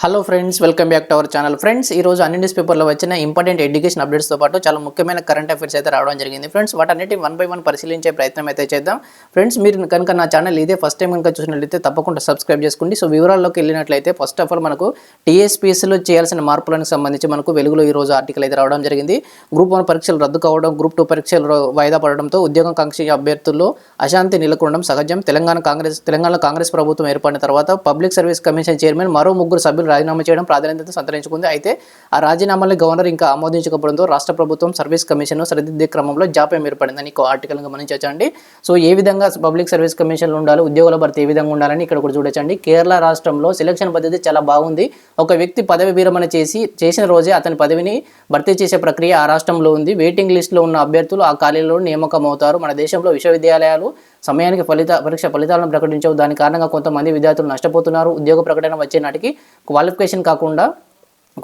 Hello friends welcome back to our channel friends ఈ రోజు అన్ని న్యూస్ పేపర్లో వచ్చిన ఇంపార్టెంట్ ఎడ్యుకేషన్ అప్డేట్స్తో పాటు చాలా ముఖ్యమైన కరెంట్ అఫైర్స్ అయితే రావడం జరిగింది. ఫ్రెండ్స్ వాటన్నిటి వన్ బై వన్ పరిశీలించే ప్రయత్నం అయితే చేద్దాం. ఫ్రెండ్స్ మీరు కనుక నా ఛానల్ ఇదే ఫస్ట్ టైం కనుక చూసినట్లయితే తప్పకుండా సబ్స్క్రైబ్ చేసుకోండి. సో వివరాల్లోకి వెళ్ళినట్లయితే ఫస్ట్ ఆఫ్ ఆల్ మనకు టీఎస్పీఎస్లో చేయాల్సిన మార్పులకు సంబంధించి మనకు వెలుగులో ఈ రోజు ఆర్టికల్ అయితే రావడం జరిగింది. గ్రూప్ వన్ పరీక్షలు రద్దు కావడం గ్రూప్ టూ పరీక్షలు వాయిదా పడడంతో ఉద్యోగం కాంక్షి అభ్యర్థుల్లో అశాంతి నెలకొనడం సహజం. తెలంగాణ కాంగ్రెస్ తెలంగాణ కాంగ్రెస్ ప్రభుత్వం ఏర్పడిన తర్వాత పబ్లిక్ సర్వీస్ కమిషన్ చైర్మన్ మరో ముగ్గురు సభ్యులు రాజీనామా చేయడం ప్రాధాన్యత సంతరించుకుంది. అయితే ఆ రాజీనామాలను గవర్నర్ ఇంకా ఆమోదించకపోవడంతో రాష్ట్ర ప్రభుత్వం సర్వీస్ కమిషన్ సరిదిద్దే క్రమంలో జాప్యం ఏర్పడిందని ఇంకో ఆర్టికల్ గమనించండి సో ఏ విధంగా పబ్లిక్ సర్వీస్ కమిషన్లు ఉండాలి ఉద్యోగుల భర్తీ ఏ విధంగా ఉండాలని ఇక్కడ కూడా చూడొచ్చండి. కేరళ రాష్ట్రంలో సెలక్షన్ పద్ధతి చాలా బాగుంది. ఒక వ్యక్తి పదవి విరమణ చేసి చేసిన రోజే అతని పదవిని భర్తీ చేసే ప్రక్రియ ఆ రాష్ట్రంలో ఉంది. వెయిటింగ్ లిస్టులో ఉన్న అభ్యర్థులు ఆ ఖాళీలో నియామకం అవుతారు మన దేశంలో విశ్వవిద్యాలయాలు సమయానికి ఫలిత పరీక్ష ఫలితాలను ప్రకటించవు. దాని కారణంగా కొంతమంది విద్యార్థులు నష్టపోతున్నారు. ఉద్యోగ ప్రకటన వచ్చే నాటికి క్వాలిఫికేషన్ కాకుండా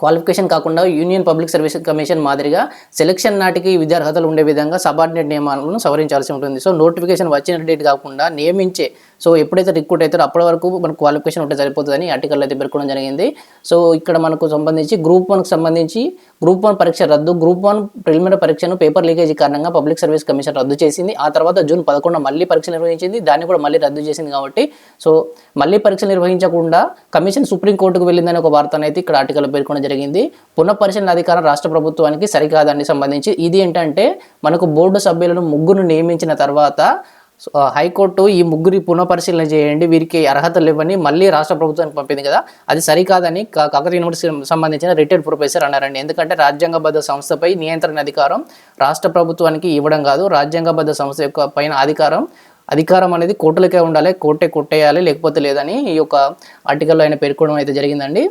క్వాలిఫికేషన్ కాకుండా యూనియన్ పబ్లిక్ సర్వీస్ కమిషన్ మాదిరిగా సెలక్షన్ నాటికి విద్యార్హతలు ఉండే విధంగా సబార్డినేట్ నియమాలను సవరించాల్సి ఉంటుంది. సో నోటిఫికేషన్ వచ్చిన డేట్ కాకుండా నియమించే సో ఎప్పుడైతే రిక్రూట్ అవుతారో అప్పటి వరకు మనకు క్వాలిఫికేషన్ ఉంటే సరిపోతుందని ఆర్టికల్ అయితే పేర్కొనడం జరిగింది. సో ఇక్కడ మనకు సంబంధించి గ్రూప్ వన్కి సంబంధించి గ్రూప్ వన్ పరీక్ష రద్దు గ్రూప్ వన్ ప్రిలిమినరీ పరీక్షను పేపర్ లీకేజీ కారణంగా పబ్లిక్ సర్వీస్ కమిషన్ రద్దు చేసింది. ఆ తర్వాత జూన్ పదకొండు మళ్ళీ పరీక్ష నిర్వహించింది. దాన్ని కూడా మళ్ళీ రద్దు చేసింది కాబట్టి సో మళ్ళీ పరీక్ష నిర్వహించకుండా కమిషన్ సుప్రీంకోర్టుకు వెళ్ళిందని ఒక వార్తను అయితే ఇక్కడ ఆర్టికల్ పేర్కొనడం జరిగింది. పునఃపరిశీలన అధికారం రాష్ట్ర ప్రభుత్వానికి సరికాదానికి సంబంధించి. ఇది ఏంటంటే మనకు బోర్డు సభ్యులను ముగ్గురు నియమించిన తర్వాత హైకోర్టు ఈ ముగ్గురి పునఃపరిశీలన చేయండి వీరికి అర్హతలు లేవని మళ్ళీ రాష్ట్ర ప్రభుత్వానికి పంపింది కదా. అది సరికాదని కాకతీయ యూనివర్సిటీ సంబంధించిన రిటైర్డ్ ప్రొఫెసర్ అన్నారండి. ఎందుకంటే రాజ్యాంగబద్ధ సంస్థపై నియంత్రణ అధికారం రాష్ట్ర ప్రభుత్వానికి ఇవ్వడం కాదు. రాజ్యాంగబద్ధ సంస్థ యొక్క పైన అధికారం అధికారం అనేది కోర్టులకే ఉండాలి కోర్టే కొట్టేయాలి లేకపోతే లేదని ఈ యొక్క ఆర్టికల్లో ఆయన పేర్కొనడం అయితే జరిగిందండి.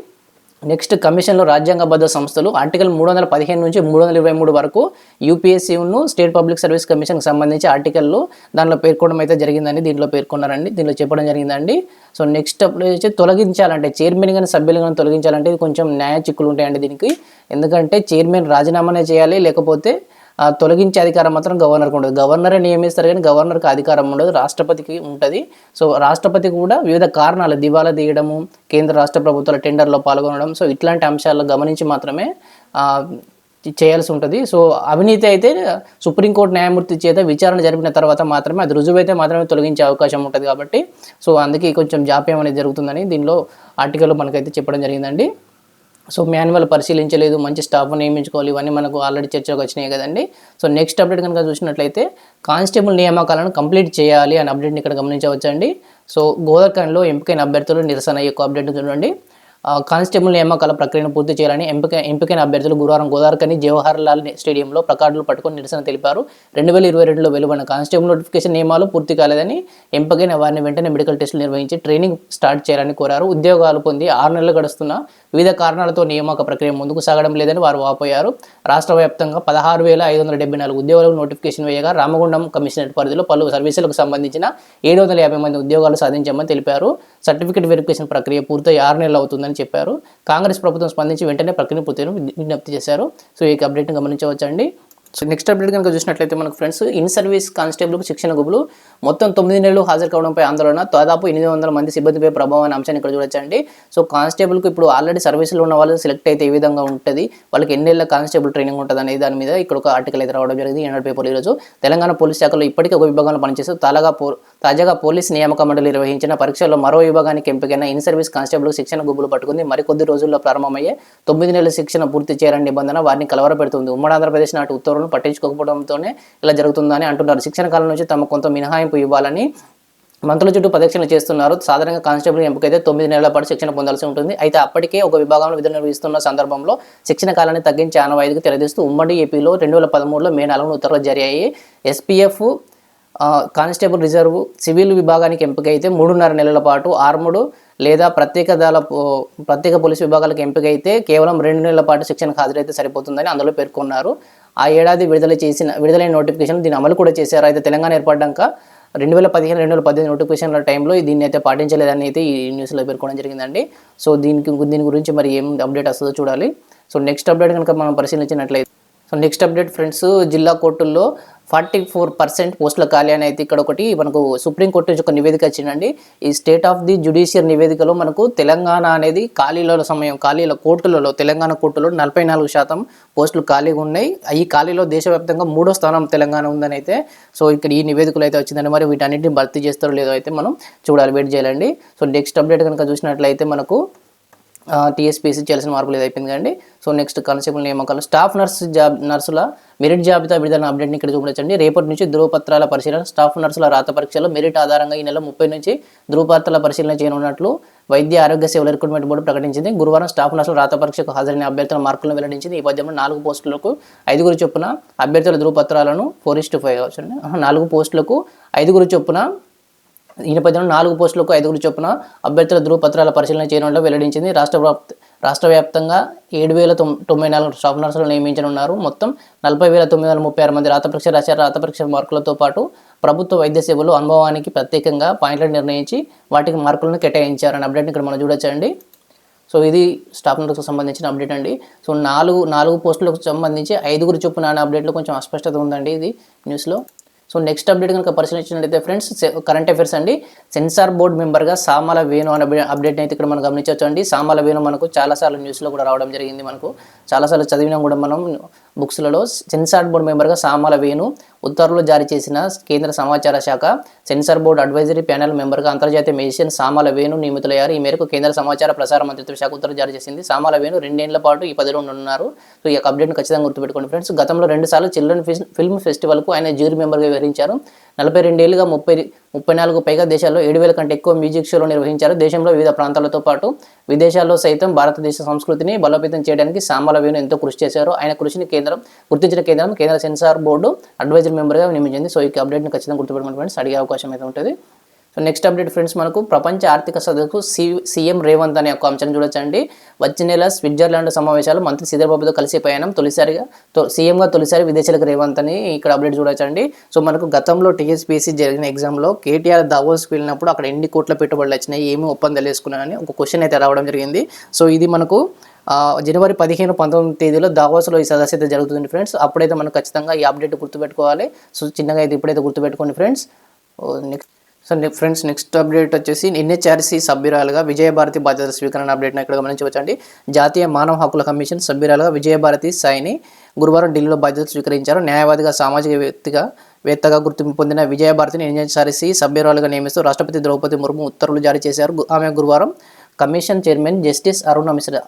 నెక్స్ట్ కమిషన్లో రాజ్యాంగబద్ధ సంస్థలు ఆర్టికల్ మూడు వందల పదిహేను నుంచి మూడు వందల ఇరవై మూడు వరకు యూపీఎస్సీను స్టేట్ పబ్లిక్ సర్వీస్ కమిషన్కి సంబంధించి ఆర్టికల్లో దానిలో పేర్కొనడం అయితే జరిగిందని దీంట్లో పేర్కొన్నారండి. దీనిలో చెప్పడం జరిగిందండి. సో నెక్స్ట్ అప్పుడు వచ్చి తొలగించాలంటే చైర్మన్ కానీ సభ్యులు కానీ తొలగించాలంటే కొంచెం న్యాయ చిక్కులు ఉంటాయండి దీనికి. ఎందుకంటే చైర్మన్ రాజీనామానే చేయాలి లేకపోతే తొలగించే అధికారం మాత్రం గవర్నర్కి ఉండదు. గవర్నరే నియమిస్తారు కానీ గవర్నర్కి అధికారం ఉండదు రాష్ట్రపతికి ఉంటుంది. సో రాష్ట్రపతి కూడా వివిధ కారణాలు దివాలా తీయడము కేంద్ర రాష్ట్ర ప్రభుత్వాల టెండర్లో పాల్గొనడం సో ఇట్లాంటి అంశాలను గమనించి మాత్రమే చేయాల్సి ఉంటుంది. సో అవినీతి అయితే సుప్రీంకోర్టు న్యాయమూర్తి చేత విచారణ జరిపిన తర్వాత మాత్రమే అది రుజువైతే మాత్రమే తొలగించే అవకాశం ఉంటుంది కాబట్టి సో అందుకే కొంచెం జాప్యం అనేది జరుగుతుందని దీనిలో ఆర్టికల్లో మనకైతే చెప్పడం జరిగిందండి. సో మాన్యువల్ పరిశీలించలేదు మంచి స్టాఫ్ని నియమించుకోవాలి ఇవన్నీ మనకు ఆల్రెడీ చర్చకు వచ్చినాయి కదండి. సో నెక్స్ట్ అప్డేట్ కనుక చూసినట్లయితే కానిస్టేబుల్ నియామకాలను కంప్లీట్ చేయాలి అనే అప్డేట్ని ఇక్కడ గమనించవచ్చండి. సో గోదర్ఖండ్లో ఎంపికైన అభ్యర్థులు నిరసన యొక్క అప్డేట్ చూడండి. కానిస్టేబుల్ నియామకాల ప్రక్రియను పూర్తి చేయాలని ఎంపిక ఎంపికైన అభ్యర్థులు గురువారం గోదావరికని జవహర్ లాల్ స్టేడియంలో ప్లకార్డులు పట్టుకొని నిరసన తెలిపారు. రెండు వేల ఇరవై రెండులో వెలువడిన కానిస్టేబుల్ నోటిఫికేషన్ నియమాలు పూర్తి కాలేదని ఎంపికైన వారిని వెంటనే మెడికల్ టెస్టులు నిర్వహించి ట్రైనింగ్ స్టార్ట్ చేయాలని కోరారు. ఉద్యోగాలు పొంది ఆరు నెలలు గడుస్తున్న వివిధ కారణాలతో నియామక ప్రక్రియ ముందుకు సాగడం లేదని వారు వాపోయారు. రాష్ట్ర వ్యాప్తంగా పదహారు వేల ఐదు వందల డెబ్బై నాలుగు ఉద్యోగాలకు నోటిఫికేషన్ వేయగా రామగుండం కమిషనరేట్ పరిధిలో పలు సర్వీసులకు సంబంధించిన ఏడు వందల యాభై మంది ఉద్యోగాలు సాధించామని తెలిపారు. సర్టిఫికేట్ వెరిఫికేషన్ ప్రక్రియ పూర్తయి ఆరు నెలలు అవుతుందని చెప్పారు. కాంగ్రెస్ ప్రభుత్వం స్పందించి వెంటనే ప్రక్రియ పూర్తి విజ్ఞప్తి చేశారు. సో ఈ అప్డేట్ని గమనించవచ్చండి. సో నెక్స్ట్ అప్డేట్ కనుక చూసినట్లయితే మనకు ఫ్రెండ్స్ ఇన్ సర్వీస్ కానిస్టేబుల్కు శిక్షణ గుబులు మొత్తం తొమ్మిది నెలలు హాజరు కావడంపై ఆందోళన. దాదాపు ఎనిమిది వందల మంది సిబ్బందిపై ప్రభావం అనే అంశాన్ని ఇక్కడ చూడొచ్చండి. సో కానిస్టేబుల్కి ఇప్పుడు ఆల్రెడీ సర్వీసులో ఉన్న వాళ్ళు సెలెక్ట్ అయితే ఏ విధంగా ఉంటుంది? వాళ్ళకి ఎన్ని నెలల కానిస్టేబుల్ ట్రైనింగ్ ఉంటుంది అనే దాని మీద ఇక్కడ ఒక ఆర్టికల్ అయితే రావడం జరిగింది ఈనాడు పేపర్ ఈరోజు. తెలంగాణ పోలీస్ శాఖలో ఇప్పటికే ఒక విభాగంలో పనిచేస్తూ తాజాగా పో తాజాగా పోలీస్ నియామక మండలి నిర్వహించిన పరీక్షల్లో మరో విభాగానికి ఎంపికైన ఇన్ సర్వీస్ కానిస్టేబుల్ శిక్షణ గుబులు పట్టుకుంది. మరికొద్ది రోజుల్లో ప్రారంభమయ్యే తొమ్మిది నెలల శిక్షణ పూర్తి చేయాలని నిబంధన వారిని కలవరపెడుతుంది. ఉమ్మడి ఆంధ్రప్రదేశ్ నాటి ఉత్తర్వులను పట్టించుకోకపోవడంతోనే ఇలా జరుగుతుందని అంటున్నారు. శిక్షణ కాలం నుంచి తమ కొంత మినహాయింపు ఇవ్వాలని మంత్రుల చుట్టూ ప్రదక్షిణ చేస్తున్నారు. సాధారణంగా కానిస్టేబుల్ ఎంపికైతే తొమ్మిది నెలల పాటు శిక్షణ పొందాల్సి ఉంటుంది. అయితే అప్పటికే ఒక విభాగంలో విధులు నిర్వహిస్తున్న సందర్భంలో శిక్షణ కాలాన్ని తగ్గించి ఆనవాయితీకి తెరదీస్తూ ఉమ్మడి ఏపీలో రెండు వేల పదమూడులో మే నాలుగున ఉత్తర్వులు జారీ అయ్యాయి. ఎస్పీఎఫ్ కానిస్టేబుల్ రిజర్వ్ సివిల్ విభాగానికి ఎంపిక అయితే మూడున్నర నెలల పాటు ఆర్ముడు లేదా ప్రత్యేక దళ ప్రత్యేక పోలీస్ విభాగాలకు ఎంపిక అయితే కేవలం రెండు నెలల పాటు శిక్షణకు హాజరైతే సరిపోతుందని అందులో పేర్కొన్నారు. ఆ ఏడాది విడుదల చేసిన విడుదలైన నోటిఫికేషన్ దీని అమలు కూడా చేశారు. అయితే తెలంగాణ ఏర్పడ్డాక రెండు వేల పదిహేను రెండు వేల పద్దెనిమిది నోటిఫికేషన్ల టైంలో దీన్ని అయితే పాటించలేదని అయితే ఈ న్యూస్లో పేర్కొనడం జరిగిందండి. సో దీనికి దీని గురించి మరి ఏం అప్డేట్ వస్తుందో చూడాలి. సో నెక్స్ట్ అప్డేట్ కనుక మనం పరిశీలించినట్లయితే సో నెక్స్ట్ అప్డేట్ ఫ్రెండ్స్ జిల్లా కోర్టుల్లో ఫార్టీ ఫోర్ పర్సెంట్ పోస్టుల ఖాళీ అని అయితే ఇక్కడ ఒకటి మనకు సుప్రీంకోర్టు నుంచి ఒక నివేదిక వచ్చిందండి. ఈ స్టేట్ ఆఫ్ ది జుడిషియర్ నివేదికలో మనకు తెలంగాణ అనేది ఖాళీల సమయం ఖాళీల కోర్టులలో తెలంగాణ కోర్టులో నలభై నాలుగు శాతం పోస్టులు ఖాళీగా ఉన్నాయి. ఈ ఖాళీలో దేశవ్యాప్తంగా మూడో స్థానం తెలంగాణ ఉందని అయితే సో ఇక్కడ ఈ నివేదికలు అయితే వచ్చిందని మరి వీటన్నిటిని భర్తీ చేస్తారో లేదో అయితే మనం చూడాలి వెయిట్ చేయాలండి. సో నెక్స్ట్ అప్డేట్ కనుక చూసినట్లయితే మనకు టీఎస్పీసీ చేయాల్సిన మార్పులు ఇది అయిపోయింది కండి సో నెక్స్ట్ కానిస్టేబుల్ నియామకాలు. స్టాఫ్ నర్స్ జాబ్ నర్సుల మెరిట్ జాబితా విడుదల అప్డేట్ని ఇక్కడ చూపించండి రేపటి నుంచి ధృవపత్రాల పరిశీలన స్టాఫ్ నర్సుల రాత పరీక్షలో మెరిట్ ఆధారంగా ఈ నెల ముప్పై నుంచి ధృవపత్రాల పరిశీలన చేయనున్నట్లు వైద్య ఆరోగ్య సేవల రిక్రూట్మెంట్ బోర్డు ప్రకటించింది. గురువారం స్టాఫ్ నర్సుల రాత పరీక్షకు హాజరైన అభ్యర్థుల మార్కులను వెల్లడించింది. ఈ పద్యంలో నాలుగు పోస్టులకు ఐదుగురు చొప్పున అభ్యర్థుల ధృవపత్రాలను ఫోర్ ఇస్టు ఫైవ్ నాలుగు పోస్టులకు ఐదుగురు చొప్పున ఈ నేపథ్యంలో నాలుగు పోస్టులకు ఐదుగురు చొప్పున అభ్యర్థుల ధృవపత్రాల పరిశీలన చేయడంలో వెల్లడించింది. రాష్ట్ర రాష్ట్ర వ్యాప్తంగా ఏడు వేల తొంభై నాలుగు స్టాఫ్ నర్సులు నియమించనున్నారు. మొత్తం నలభై వేల తొమ్మిది వందల ముప్పై ఆరు మంది రాత పరీక్ష రాశారు. రాత పరీక్ష మార్కులతో పాటు ప్రభుత్వ వైద్య సేవలు అనుభవానికి ప్రత్యేకంగా పాయింట్లను నిర్ణయించి వాటికి మార్కులను కేటాయించారని అప్డేట్ని ఇక్కడ మనం చూడొచ్చండి. సో ఇది స్టాఫ్ నర్స్కు సంబంధించిన అప్డేట్ అండి. సో నాలుగు నాలుగు పోస్టులకు సంబంధించి ఐదుగురు చొప్పున అనే అప్డేట్లో కొంచెం అస్పష్టత ఉందండి ఇది న్యూస్లో. సో నెక్స్ట్ అప్డేట్ కనుక పరిశీలించినట్లయితే ఫ్రెండ్స్ కరెంట్ అఫైర్స్ అండి. సెన్సార్ బోర్డ్ మెంబర్గా సామాల వేణు అనే అప్డేట్ అయితే ఇక్కడ మనం గమనించవచ్చు అండి సామాల వేణు మనకు చాలాసార్లు న్యూస్లో కూడా రావడం జరిగింది మనకు. చాలాసార్లు చదివినా కూడా మనం బుక్స్లలో సెన్సార్ బోర్డు మెంబర్గా సామాల వేణు ఉత్తర్వులు జారీ చేసిన కేంద్ర సమాచార శాఖ సెన్సార్ బోర్డు అడ్వైజరీ ప్యానెల్ మెంబర్గా అంతర్జాతీయ మెజిషియన్ సామాల వేణు నియమితులయ్యారు. ఈ మేరకు కేంద్ర సమాచార ప్రసార మంత్రిత్వ శాఖ ఉత్తర్వులు జారీ చేసింది. సామాల వేణు రెండేళ్ళ పాటు ఈ పదిలో ఉన్నారు సో ఈ యొక్క ఖచ్చితంగా గుర్తుపెట్టుకోండి ఫ్రెండ్స్. గతంలో రెండు సార్లు చిల్డ్రన్ ఫిల్మ్ ఫెస్టివల్కు ఆయన జ్యూరీ మెంబర్గా వివరించారు నలభై రెండేళ్ళుగా ముప్పై ముప్పై నాలుగు పైగా దేశాల్లో ఏడు వేల కంటే ఎక్కువ మ్యూజిక్ షోలు నిర్వహించారు. దేశంలో వివిధ ప్రాంతాలతో పాటు విదేశాల్లో సైతం భారతదేశ సంస్కృతిని బలోపేతం చేయడానికి సామాల వేణు ఎంతో కృషి చేశారు. ఆయన కృషిని కేంద్రం గుర్తించిన కేంద్రం కేంద్ర సెన్సార్ బోర్డు అడ్వైజర్ మెంబర్గా నియమించింది. సో ఈ అప్డేట్ని ఖచ్చితంగా గుర్తుపెట్టుకుని ఫ్రెండ్స్ అడిగే అవకాశం అయితే ఉంటుంది. సో నెక్స్ట్ అప్డేట్ ఫ్రెండ్స్ మనకు ప్రపంచ ఆర్థిక సదస్సుకు సి సీఎం రేవంత్ అనే ఒక అంశం చూడొచ్చండి. వచ్చే నెల స్విట్జర్లాండ్ సమావేశాలు మంత్రి శ్రీధర్బాబుతో కలిసి ప్రయాణం తొలిసారిగా సీఎంగా తొలిసారి విదేశాలకు రేవంత్ అని ఇక్కడ అప్డేట్ చూడొచ్చండి. సో మనకు గతంలో టీఎస్పీసీ జరిగిన ఎగ్జామ్లో కేటీఆర్ దావోస్కి వెళ్ళినప్పుడు అక్కడ ఎన్ని కోట్ల పెట్టుబడులు వచ్చినాయి ఏమి ఒప్పందాలు వేసుకున్నాయని ఒక క్వశ్చన్ అయితే రావడం జరిగింది. సో ఇది మనకు జనవరి పదిహేను పంతొమ్మిది తేదీలో దావోస్లో ఈ సదస్సు అయితే జరుగుతుంది ఫ్రెండ్స్. అప్పుడైతే మనం ఖచ్చితంగా ఈ అప్డేట్ గుర్తుపెట్టుకోవాలి. సో చిన్నగా అయితే ఇప్పుడైతే గుర్తుపెట్టుకోండి friends. Next. So friends next update వచ్చేసి ఎన్హెచ్ఆర్సీ సభ్యురాలుగా విజయభారతి బాధ్యత స్వీకరణ అప్డేట్ని ఇక్కడ గమనించవచ్చండి. జాతీయ మానవ హక్కుల కమిషన్ సభ్యురాలుగా విజయభారతి సాయిని గురువారం ఢిల్లీలో బాధ్యతలు స్వీకరించారు. న్యాయవాదిగా సామాజిక వ్యక్తిగా వేత్తగా గుర్తింపు పొందిన విజయభారతిని ఎన్హెచ్ఆర్సీ సభ్యురాలుగా నియమిస్తూ రాష్ట్రపతి ద్రౌపది ముర్ము ఉత్తర్వులు జారీ చేశారు. ఆమె గురువారం commission chairman justice Aruna Mishra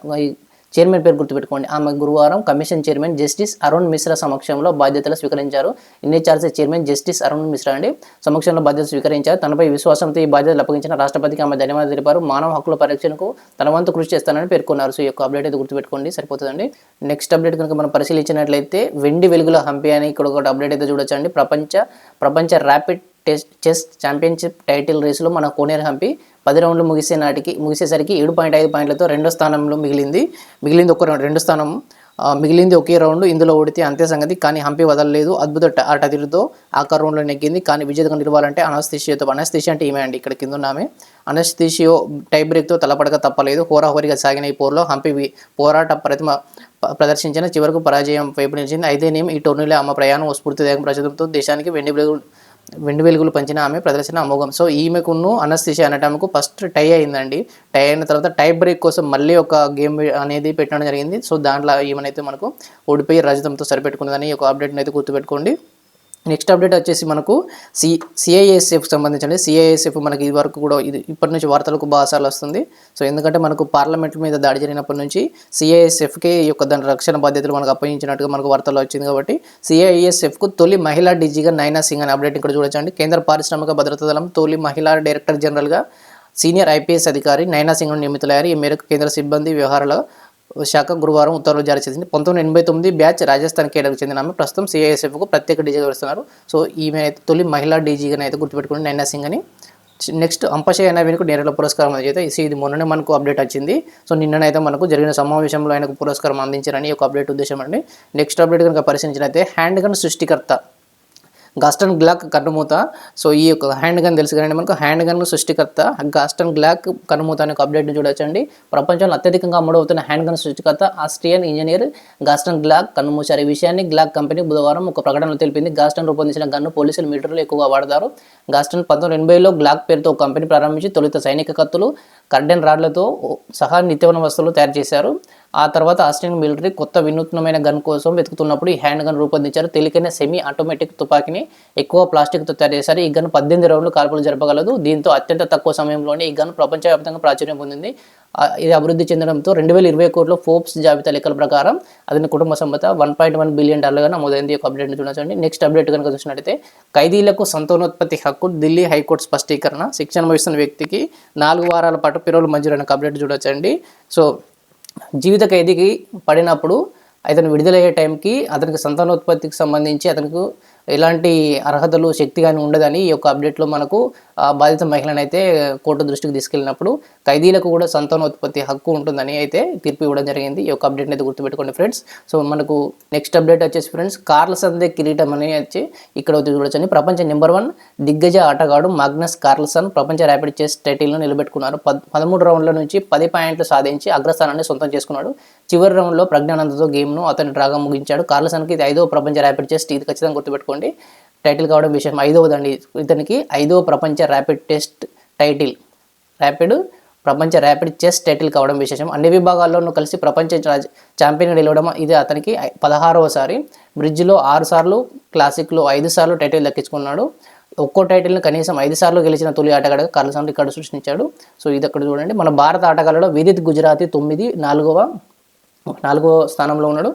chairman పేరు గుర్తుపెట్టుకోండి. ఆమె గురువారం commission chairman justice Arun Mishra సమక్షంలో బాధ్యతలు స్వీకరించారు. NHRC chairman justice Arun Mishra అండి. సమక్షంలో బాధ్యతలు స్వీకరించారు. తనపై విశ్వాసంతో ఈ బాధ్యతలు అప్పగించిన రాష్ట్రపతికి ఆమె ధన్యవాదాలు తెలిపారు. మానవ హక్కుల పరిరక్షణకు తన వంతు కృషి చేస్తానని పేర్కొన్నారు. సో ఈ యొక్క అప్డేట్ అయితే గుర్తుపెట్టుకోండి. సరిపోతుందండి. నెక్స్ట్ అప్డేట్ కనుక మనం పరిశీలించినట్లయితే వెండి వెలుగుల హంపి అని ఇక్కడ ఒకటి అప్డేట్ అయితే చూడొచ్చండి. ప్రపంచ ప్రపంచ rapid test chess championship title రేసులో మన కోనేరు హంపి పది రౌండ్లు ముగిసే నాటికి ముగిసేసరికి ఏడు పాయింట్ ఐదు పాయింట్లతో రెండో స్థానంలో మిగిలింది. మిగిలింది ఒక రౌండ్ రెండు స్థానం మిగిలింది ఒకే రౌండ్ ఇందులో ఓడితే అంతే సంగతి. కానీ హంపి వదలలేదు. అద్భుత ట- ఆట తీరుతో ఆఖరి రౌండ్లో నెగ్గింది. కానీ విజేతగా నిలవాలంటే అనస్థిషియోతో అనస్థిషి అంటే ఈమె అండి? ఇక్కడ కింద ఉన్నామే అనస్థిషియో టై బ్రేక్తో తలపడక తప్పలేదు. హోరాహోరీగా సాగిన ఈ పోరులో హంపి పోరాట ప్రతిమ ప్రదర్శించిన చివరకు పరాజయం వైపు నిలిచింది. అయితేనేమి ఈ టోర్నీలో ఆమె ప్రయాణం స్ఫూర్తిదాయకం ప్రచురంతో దేశానికి వెండి వెలుగులు వెండి వెలుగులు పంచిన ఆమె ప్రదర్శన అమోఘం. సో ఈమెకును అనస్థిషి అనటంకు ఫస్ట్ టై అయిందండి. టై అయిన తర్వాత టై బ్రేక్ కోసం మళ్ళీ ఒక గేమ్ అనేది పెట్టడం జరిగింది. సో దాంట్లో ఈమెనైతే మనకు ఓడిపోయి రజతంతో సరిపెట్టుకున్నదని ఈ ఒక అప్డేట్ని అయితే గుర్తుపెట్టుకోండి. నెక్స్ట్ అప్డేట్ వచ్చేసి మనకు సి సిఐఎస్ఎఫ్ సంబంధించి సిఐఎస్ఎఫ్ మనకి ఇది వరకు కూడా ఇది ఇప్పటి నుంచి వార్తలకు బాసాలు వస్తుంది. సో ఎందుకంటే మనకు పార్లమెంట్ మీద దాడి జరిగినప్పటి నుంచి సిఐఎస్ఎఫ్కి ఈ యొక్క దాని రక్షణ బాధ్యతలు మనకు అప్పగించినట్టుగా మనకు వార్తలు వచ్చింది కాబట్టి సిఐఎస్ఎఫ్కు తొలి మహిళా డీజీగా నైనా సింగ్ అనే అప్డేట్ ఇక్కడ చూడొచ్చండి కేంద్ర పారిశ్రామిక భద్రతా దళం తొలి మహిళా డైరెక్టర్ జనరల్గా సీనియర్ ఐపీఎస్ అధికారి నైనా సింగ్ను నియమితులయ్యారు. ఈ మేరకు కేంద్ర సిబ్బంది వ్యవహారాల శాఖ గురువారం ఉత్తర్వులు జారీ చేసింది. పంతొమ్మిది ఎనభై తొమ్మిది బ్యాచ్ రాజస్థాన్ కేడర్కు చెందిన ఆమె. ప్రస్తుతం సిఐఎస్ఎఫ్కు ప్రత్యేక డీజీగా వస్తున్నారు సో ఈమె అయితే తొలి మహిళా డీజీగా అయితే గుర్తుపెట్టుకుని నైనా సింగ్ అని. నెక్స్ట్ అంపశయ నవీన్కు నేరుల పురస్కారం అయితే ఇది మొన్ననే మనకు అప్డేట్ వచ్చింది. సో నిన్ననైతే మనకు జరిగిన సమావేశంలో ఆయనకు పురస్కారం అందించారని ఒక అప్డేట్ ఉద్దేశం అండి. నెక్స్ట్ అప్డేట్ కనుక పరిశీలించినైతే హ్యాండ్ గన్ సృష్టికర్త గాస్టన్ గ్లాక్ కన్నుమూత సో ఈ యొక్క హ్యాండ్ గన్ తెలుసు కదండి మనకు. హ్యాండ్ గన్ సృష్టికర్త గాస్టన్ గ్లాక్ కన్నుమూత అనే ఒక అప్డేట్ని చూడొచ్చండి. ప్రపంచంలో అత్యధికంగా అమ్ముడవుతున్న హ్యాండ్ గన్ సృష్టికర్త ఆస్ట్రియన్ ఇంజనీర్ గాస్టన్ గ్లాక్ కన్నుమూశారు ఈ విషయాన్ని గ్లాక్ కంపెనీ బుధవారం ఒక ప్రకటనలో తెలిపింది. గాస్టన్ రూపొందించిన గన్ను పోలీసులు మిలిటరీలో ఎక్కువగా వాడతారు. గాస్టన్ పంతొమ్మిది ఎనభైలో గ్లాక్ పేరుతో ఒక కంపెనీ ప్రారంభించి తొలుత సైనిక కత్తులు కర్డెన్ రాడ్లతో సహా నిత్యవన వస్తువులు తయారు చేశారు. ఆ తర్వాత ఆస్ట్రియన్ మిలిటరీ కొత్త వినూత్నమైన గన్ కోసం వెతుకుతున్నప్పుడు ఈ హ్యాండ్ గన్ రూపొందించారు. తేలికైన సెమీ ఆటోమేటిక్ తుపాకీని ఎక్కువ ప్లాస్టిక్తో తయారు చేశారు. ఈ గన్ పద్దెనిమిది రౌండ్లు కాల్పులు జరపగలదు. దీంతో అత్యంత తక్కువ సమయంలోనే ఈ గన్ ప్రపంచవ్యాప్తంగా ప్రాచుర్యం పొందింది. ఇది అభివృద్ధి చెందడంతో రెండు వేల ఇరవై కోట్లో ఫోర్బ్స్ జాబితా లెక్కల ప్రకారం అతని కుటుంబ సంపద వన్ పాయింట్ వన్ బిలియన్ డాలర్గా నమోదైంది. ఒక అప్డేట్ అప్డేట్ని చూడండి నెక్స్ట్ అప్డేట్ కనుక చూసినట్టయితే ఖైదీలకు సంతానోత్పత్తి హక్కు ఢిల్లీ హైకోర్టు స్పష్టీకరణ శిక్షణ వహిస్తున్న వ్యక్తికి నాలుగు వారాల పాటు పిరోలు మంజూరైన అప్డేట్ చూడొచ్చండి. సో జీవిత ఖైదీకి పడినప్పుడు అతను విడుదలయ్యే టైంకి అతనికి సంతానోత్పత్తికి సంబంధించి అతనికి ఎలాంటి అర్హతలు శక్తి కానీ ఉండదని ఈ యొక్క అప్డేట్లో మనకు బాధిత మహిళను అయితే కోర్టు దృష్టికి తీసుకెళ్ళినప్పుడు ఖైదీలకు కూడా సంతానోత్పత్తి హక్కు ఉంటుందని అయితే తీర్పు ఇవ్వడం జరిగింది. ఈ యొక్క అప్డేట్ని అయితే గుర్తుపెట్టుకోండి ఫ్రెండ్స్ సో మనకు నెక్స్ట్ అప్డేట్ వచ్చేసి ఫ్రెండ్స్ కార్ల సందే కిరీటం అని వచ్చి ఇక్కడ వచ్చి చూడొచ్చండి. ప్రపంచ నెంబర్ వన్ దిగ్గజ ఆటగాడు మాగ్నస్ కార్ల్సన్ ప్రపంచ ర్యాపిడ్ చెస్ టైటిల్ను నిలబెట్టుకున్నారు. పద్ పదమూడు రౌండ్ల నుంచి పది పాయింట్లు సాధించి అగ్రస్థానాన్ని సొంతం చేసుకున్నాడు. చివరి రౌండ్లో ప్రజ్ఞానందతో గేమ్ను అతను డ్రాగా ముగించాడు. కార్లసన్కి ఇది ఐదవ ప్రపంచ ర్యాపిడ్ టెస్ట్. ఇది ఖచ్చితంగా గుర్తుపెట్టుకోండి. టైటిల్ కావడం విషయం ఐదవదండి. ఇతనికి ఐదవ ప్రపంచ ర్యాపిడ్ టెస్ట్ టైటిల్. ర్యాపిడ్ ప్రపంచ ర్యాపిడ్ చెస్ టైటిల్ కావడం విశేషం. అన్ని విభాగాల్లోనూ కలిసి ప్రపంచ ఛాంపియన్ నిలవడం ఇది అతనికి పదహారవసారి బ్రిడ్జ్లో ఆరు సార్లు క్లాసిక్లో ఐదు సార్లు టైటిల్ దక్కించుకున్నాడు. ఒక్కో టైటిల్ని కనీసం ఐదు సార్లు గెలిచిన తొలి ఆటగాడుగా కార్లసన్ ఇక్కడ సృష్టించాడు. సో ఇది అక్కడ చూడండి. మన భారత ఆటగాళ్ళలో విదిత్ గుజరాతీ తొమ్మిది నాలుగవ నాలుగవ స్థానంలో ఉన్నాడు.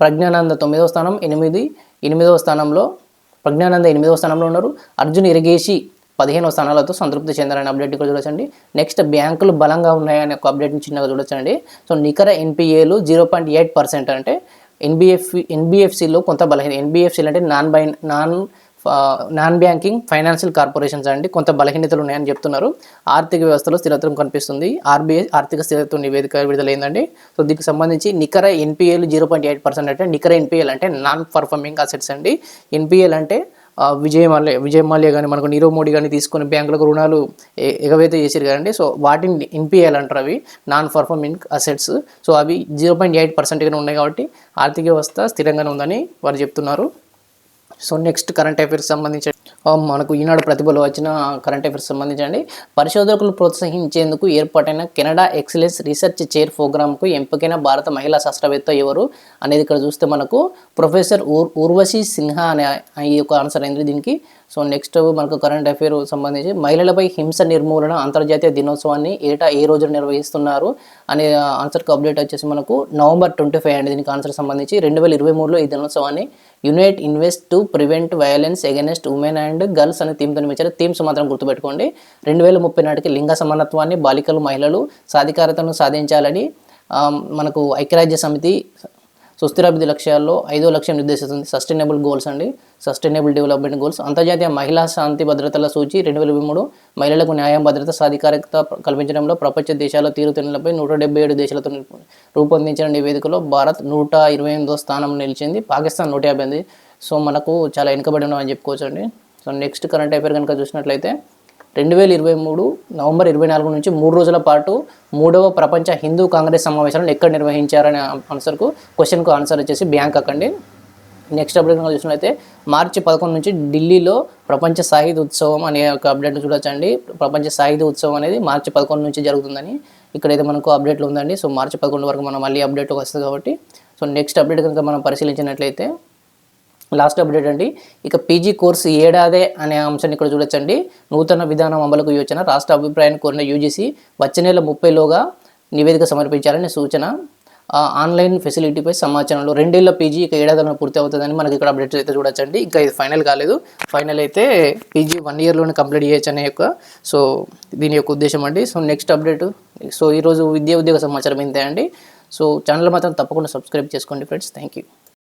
ప్రజ్ఞానంద తొమ్మిదవ స్థానం ఎనిమిది ఎనిమిదవ స్థానంలో ప్రజ్ఞానంద ఎనిమిదవ స్థానంలో ఉన్నారు. అర్జున్ ఇరిగేషి పదిహేనవ స్థానాలతో సంతృప్తి చెందారని అప్డేట్ ఇక్కడ చూడొచ్చండి. నెక్స్ట్ బ్యాంకులు బలంగా ఉన్నాయనే ఒక అప్డేట్ని చిన్నగా చూడొచ్చండి. సో నికర ఎన్పిఏలు జీరో పాయింట్ ఎయిట్ పర్సెంట్ అంటే ఎన్బిఎఫ్ ఎన్బిఎఫ్సిలో కొంత బలహీన ఎన్బిఎఫ్సిలు అంటే non by non non banking financial corporations అండి. కొంత బలహీనతలు ఉన్నాయని చెప్తున్నారు. ఆర్థిక వ్యవస్థలో స్థిరత్వం కనిపిస్తుంది. ఆర్బీఐ ఆర్థిక స్థిరత్వం నివేదిక విడుదలైందండి. సో దీనికి సంబంధించి నికర ఎన్పిఏలు జీరో పాయింట్ ఎయిట్ పర్సెంట్ అంటే నికర ఎన్పిఎల్ అంటే నాన్ పర్ఫార్మింగ్ అసెట్స్ అండి. ఎన్పిఎల్ అంటే ఆ, విజయమాలయ విజయ్ కానీ మనకు నీరవ్ మోడీ కానీ తీసుకుని బ్యాంకులకు రుణాలు ఎగవేత చేసారు కదండి. సో వాటిని ఎన్పిఎల్ అంటారు అవి నాన్ పర్ఫార్మింగ్ అసెట్స్. సో అవి జీరో పాయింట్ ఎయిట్ పర్సెంట్గానే ఉన్నాయి కాబట్టి ఆర్థిక వ్యవస్థ స్థిరంగానే ఉందని వారు చెప్తున్నారు. సో నెక్స్ట్ కరెంట్ అఫైర్స్ సంబంధించి మనకు ఈనాడు ప్రతిభలో వచ్చిన కరెంట్ అఫైర్స్ సంబంధించండి. పరిశోధకులు ప్రోత్సహించేందుకు ఏర్పాటైన కెనడా ఎక్సలెన్స్ రీసెర్చ్ చైర్ ప్రోగ్రామ్కు ఎంపికైన భారత మహిళా శాస్త్రవేత్త ఎవరు అనేది ఇక్కడ చూస్తే మనకు ప్రొఫెసర్ ఊర్ ఊర్వశి సిన్హా అనే ఈ యొక్క ఆన్సర్ అయింది దీనికి. సో నెక్స్ట్ మనకు కరెంట్ అఫైర్ సంబంధించి మహిళలపై హింస నిర్మూలన అంతర్జాతీయ దినోత్సవాన్ని ఏటా ఏ రోజు నిర్వహిస్తున్నారు అనే ఆన్సర్కి అప్డేట్ వచ్చేసి మనకు నవంబర్ ట్వంటీ ఫైవ్ అండి దీనికి ఆన్సర్ సంబంధించి. రెండు వేల ఇరవై మూడులో ఈ దినోత్సవాన్ని unite invest to prevent violence against women and girls అనే థీమ్తో నిర్మించారు. థీమ్స్ మాత్రం గుర్తుపెట్టుకోండి. రెండు వేల ముప్పై నాటికి లింగ సమానత్వాన్ని బాలికలు మహిళలు సాధికారతను సాధించాలని మనకు ఐక్యరాజ్య సమితి సుస్థిరాభివృద్ధి లక్ష్యాల్లో ఐదో లక్ష్యం నిర్దేశిస్తుంది సస్టైనబుల్ గోల్స్ అండి. Sustainable development goals. అంతర్జాతీయ మహిళా శాంతి భద్రతల సూచి రెండు వేల ఇరవై మూడు మహిళలకు న్యాయం భద్రత సాధికారికత కల్పించడంలో ప్రపంచ దేశాల తీరుతెన్నులపై నూట డెబ్బై ఏడు దేశాలతో రూపొందించిన నివేదికలో భారత్ నూట ఇరవై ఎనిమిదో స్థానం నిలిచింది. పాకిస్తాన్ నూట యాభై ఎనిమిది. సో మనకు చాలా వెనుకబడి ఉన్నామని చెప్పుకోవచ్చు అండి సో నెక్స్ట్ కరెంట్ అఫైర్ కనుక చూసినట్లయితే రెండు వేల ఇరవై మూడు నవంబర్ ఇరవై నాలుగు నుంచి మూడు రోజుల పాటు మూడవ ప్రపంచ హిందూ కాంగ్రెస్ సమావేశాలను ఎక్కడ నిర్వహించారనే ఆన్సర్కు క్వశ్చన్కు ఆన్సర్ వచ్చేసి బ్యాంకాక్ అండి నెక్స్ట్ అప్డేట్ కనుక చూసినట్లయితే మార్చి పదకొండు నుంచి ఢిల్లీలో ప్రపంచ సాహిత్య ఉత్సవం అనే ఒక అప్డేట్ చూడొచ్చండి. ప్రపంచ సాహిత్య ఉత్సవం అనేది మార్చి పదకొండు నుంచి జరుగుతుందని ఇక్కడైతే మనకు అప్డేట్లు ఉందండి. సో మార్చి పదకొండు వరకు మనం మళ్ళీ అప్డేట్ వస్తుంది కాబట్టి. సో నెక్స్ట్ అప్డేట్ కనుక మనం పరిశీలించినట్లయితే లాస్ట్ అప్డేట్ అండి. ఇక పీజీ కోర్సు ఏడాదే అనే అంశాన్ని ఇక్కడ చూడొచ్చండి. నూతన విధానం అమలుకు యోచన రాష్ట్ర అభిప్రాయాన్ని కోరిన యూజీసీ వచ్చే నెల ముప్పైలోగా నివేదిక సమర్పించాలని సూచన. ఆన్లైన్ ఫెసిలిటీపై సమాచారంలో రెండేళ్ళ పీజీ ఇక ఏడాదిలో పూర్తి అవుతుందని మనకి ఇక్కడ అప్డేట్ అయితే చూడొచ్చండి. ఇంకా ఇది ఫైనల్ కాలేదు. ఫైనల్ అయితే పీజీ వన్ ఇయర్లోనే కంప్లీట్ చేయొచ్చు అనే యొక్క సో దీని యొక్క ఉద్దేశం అండి. సో నెక్స్ట్ అప్డేట్ సో ఈరోజు విద్యా ఉద్యోగ సమాచారం ఇంతే అండి. సో ఛానల్ మాత్రం తప్పకుండా సబ్స్క్రైబ్ చేసుకోండి ఫ్రెండ్స్. Thank you.